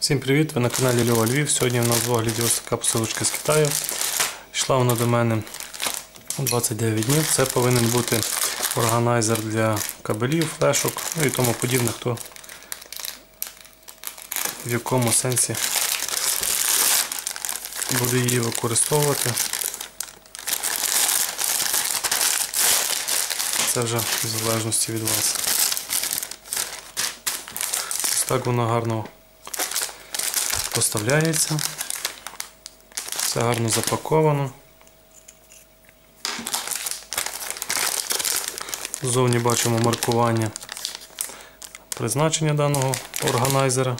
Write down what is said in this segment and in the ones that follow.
Всім привіт! Ви на каналі Льова Львів. Сьогодні в нас в огляді ось така посилочка з Китаю. Йшла вона до мене 29 днів. Це повинен бути органайзер для кабелів, флешок ну і тому подібне, хто в якому сенсі буде її використовувати. Це вже в залежності від вас. Так воно гарно поставляється. Все гарно запаковано. Ззовні бачимо маркування призначення даного органайзера.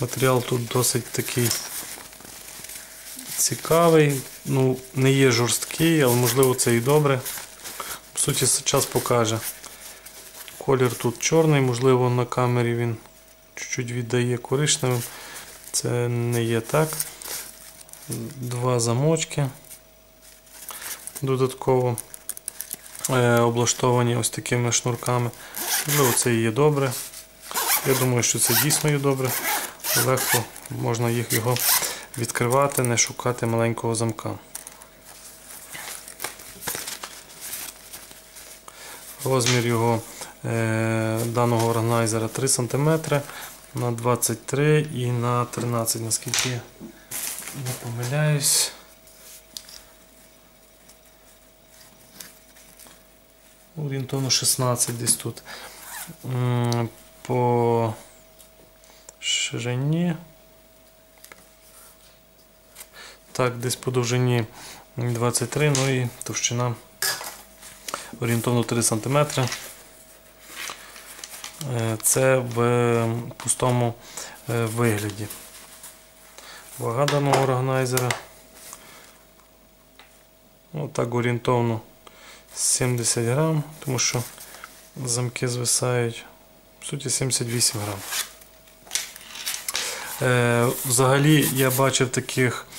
Матеріал тут досить такий цікавий, ну, не є жорсткий, але можливо це і добре. В суті, час покаже. Колір тут чорний, можливо, на камері він чуть-чуть віддає коричневим. Це не є так. Два замочки додатково е, облаштовані ось такими шнурками. Можливо, це і є добре. Я думаю, що це дійсно є добре. Легко можна їх його відкривати, не шукати маленького замка. Розмір його е, даного органайзера 3 см на 23 і на 13, наскільки не помиляюсь. Орієнтовно 16 десь тут. По ширині. Так, десь по довжині 23, ну і товщина орієнтовно 3 см. Це в пустому е, вигляді. Вага даного органайзера. Отак орієнтовно 70 грам, тому що замки звисають. В суті 78 грам. Е, Взагалі я бачив таких е,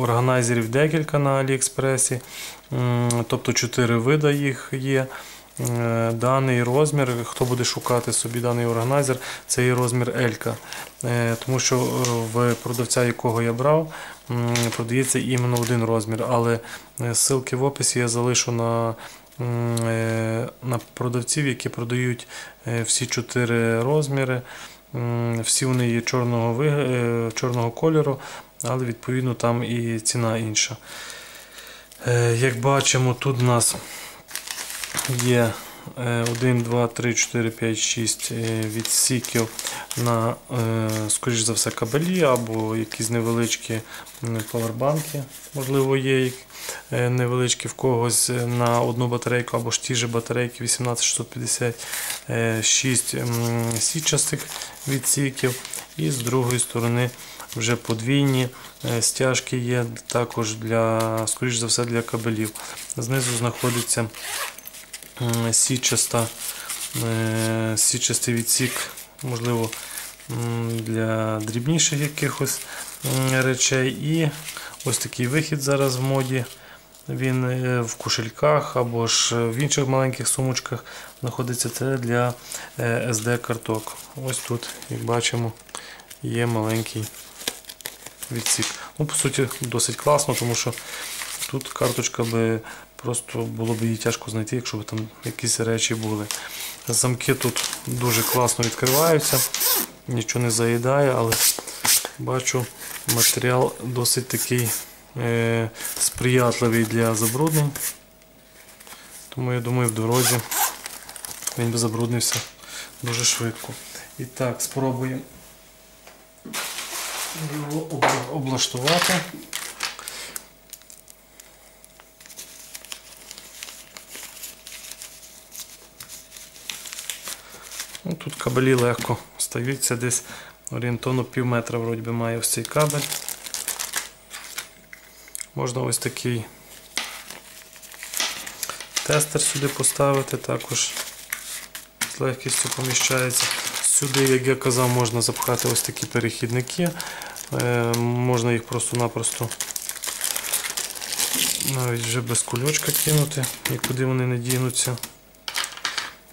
органайзерів декілька на Аліекспресі. Тобто 4 вида їх є. Е, Даний розмір, хто буде шукати собі даний органайзер, це є розмір L. Е, Тому що е, в продавця, якого я брав, продається іменно один розмір. Але е, ссылки в описі я залишу на, е, на продавців, які продають е, всі чотири розміри. Всі вони є чорного, е, чорного кольору, але відповідно там і ціна інша. Е, Як бачимо, тут у нас є 1, 2, 3, 4, 5, 6 відсіків на, е, скоріш за все, кабелі або якісь невеличкі м, павербанки. Можливо, є е, невеличкі в когось на одну батарейку або ж ті ж батарейки 18656 м, сітчастих відсіків. І з другої сторони вже подвійні е, стяжки є також для, скоріш за все, для кабелів. Знизу знаходиться м, сітчаста, е, сітчастий відсік, можливо, для дрібніших якихось речей. І ось такий вихід зараз в моді. Він е, в кошельках або ж в інших маленьких сумочках знаходиться це для SD-карток. Ось тут, як бачимо, є маленький відсік. Ну, По суті, досить класно, тому що тут карточка би просто було б її тяжко знайти, якщо б там якісь речі були. Замки тут дуже класно відкриваються, нічого не заїдає, але бачу матеріал досить такий е, сприятливий для забруднень. Тому я думаю, в дорозі він би забруднився дуже швидко. І так, спробуємо його облаштувати. Ну, тут кабелі легко стаються десь орієнтовно пів метра вроді має ось цей кабель. Можна ось такий тестер сюди поставити, також з легкістю поміщається. Сюди, як я казав, можна запхати ось такі перехідники. Е, Можна їх просто-напросто навіть вже без кульочка кинути, нікуди вони не дінуться.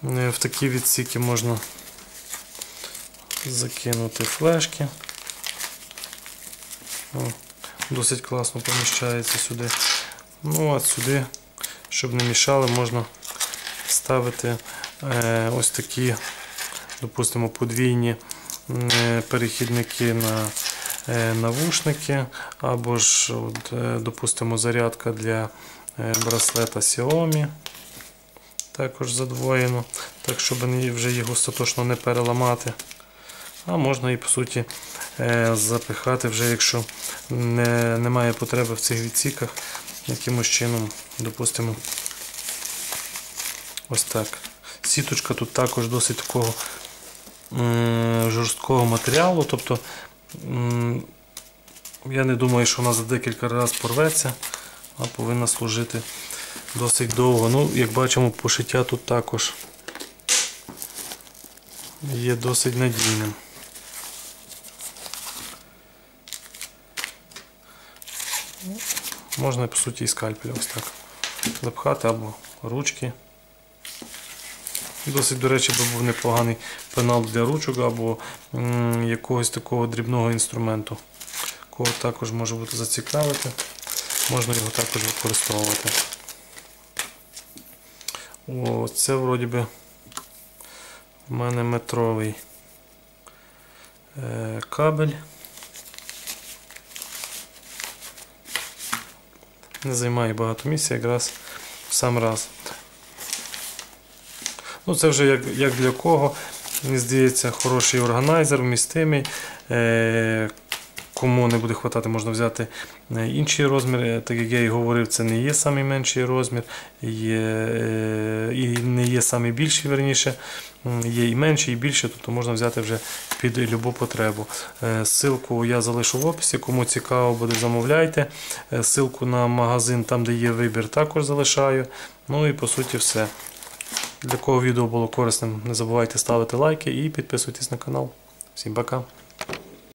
Е, В такі відсіки можна закинути флешки. О, досить класно поміщається сюди. Ну а сюди, щоб не мішали, можна ставити е, ось такі, допустимо, подвійні е, перехідники на е, навушники, або ж, от, е, допустимо, зарядка для браслета Xiaomi. Також задвоєно, так щоб вже їх остаточно не переламати. А можна і по суті запихати вже, якщо не, немає потреби в цих відсіках, якимось чином, допустимо, ось так. Сіточка тут також досить такого жорсткого матеріалу, тобто я не думаю, що вона за декілька разів порветься, а повинна служити досить довго. Ну, як бачимо, пошиття тут також є досить надійним. Можна, по суті, і скальпель ось так запхати або ручки. Досить, до речі, би був непоганий пенал для ручок або якогось такого дрібного інструменту. Кого також може бути зацікавити, можна його також використовувати. О, це вроді би в мене метровий е, кабель. Не займає багато місця, якраз в сам раз. Ну, це вже як, як для кого. Мені здається, хороший органайзер, вмістимий. Е, кому не буде хватати, можна взяти е, інший розмір. Е, Так як я і говорив, це не є найменший розмір, є, е, і не є найбільший, верніше. Є і менший, і більше, тобто можна взяти вже під любу потребу. Ссылку я залишу в описі, кому цікаво буде, замовляйте. Ссылку на магазин, там де є вибір, також залишаю. Ну і по суті все. Для кого відео було корисним, не забувайте ставити лайки і підписуйтесь на канал. Всім пока!